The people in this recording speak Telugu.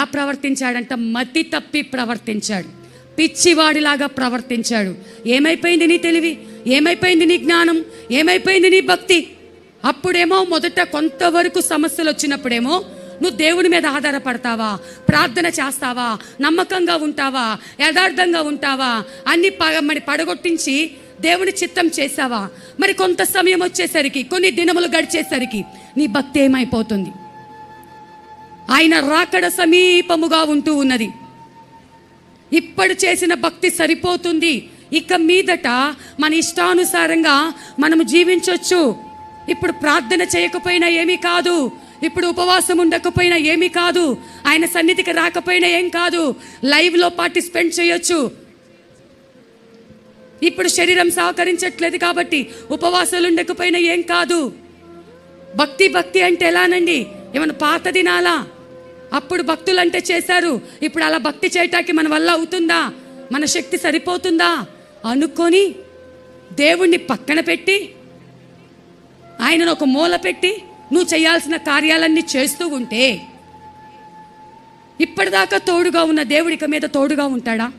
ఆ ప్రవర్తించాడంట మతి తప్పి ప్రవర్తించాడు. పిచ్చివాడిలాగా ప్రవర్తించాడు. ఏమైపోయింది నీ తెలివి? ఏమైపోయింది నీ జ్ఞానం? ఏమైపోయింది నీ భక్తి? అప్పుడేమో మొదట కొంతవరకు సమస్యలు వచ్చినప్పుడేమో నువ్వు దేవుని మీద ఆధారపడతావా? ప్రార్థన చేస్తావా? నమ్మకంగా ఉంటావా? యథార్థంగా ఉంటావా? అన్ని ప- మరి పడగొట్టించి దేవుని చిత్తం చేసావా మరి కొంత సమయం వచ్చేసరికి కొన్ని దినములు గడిచేసరికి నీ భక్తి ఏమైపోతుంది? ఆయన రాకడ సమీపముగా ఉంటూ ఉన్నది. ఇప్పుడు చేసిన భక్తి సరిపోతుంది. ఇక మీదట మన ఇష్టానుసారంగా మనము జీవించవచ్చు ఇప్పుడు ప్రార్థన చేయకపోయినా ఏమీ కాదు. ఇప్పుడు ఉపవాసం ఉండకపోయినా ఏమీ కాదు. ఆయన సన్నిధికి రాకపోయినా ఏం కాదు. లైవ్లో పార్టిసిపేట్ చేయొచ్చు. ఇప్పుడు శరీరం సహకరించట్లేదు కాబట్టి ఉపవాసాలు ఉండకపోయినా ఏం కాదు. భక్తి భక్తి అంటే ఎలానండి? ఏమైనా పాత దినాలా? అప్పుడు భక్తులు అంటే చేశారు. ఇప్పుడు అలా భక్తి చేయటానికి మన వల్ల అవుతుందా? మన శక్తి సరిపోతుందా? అనుకొని దేవుణ్ణి పక్కన పెట్టి ఆయనను ఒక మూల పెట్టి నువ్వు చేయాల్సిన కార్యాలన్నీ చేస్తూ ఉంటే ఇప్పటిదాకా తోడుగా ఉన్న దేవుడిక మీద తోడుగా ఉంటాడా?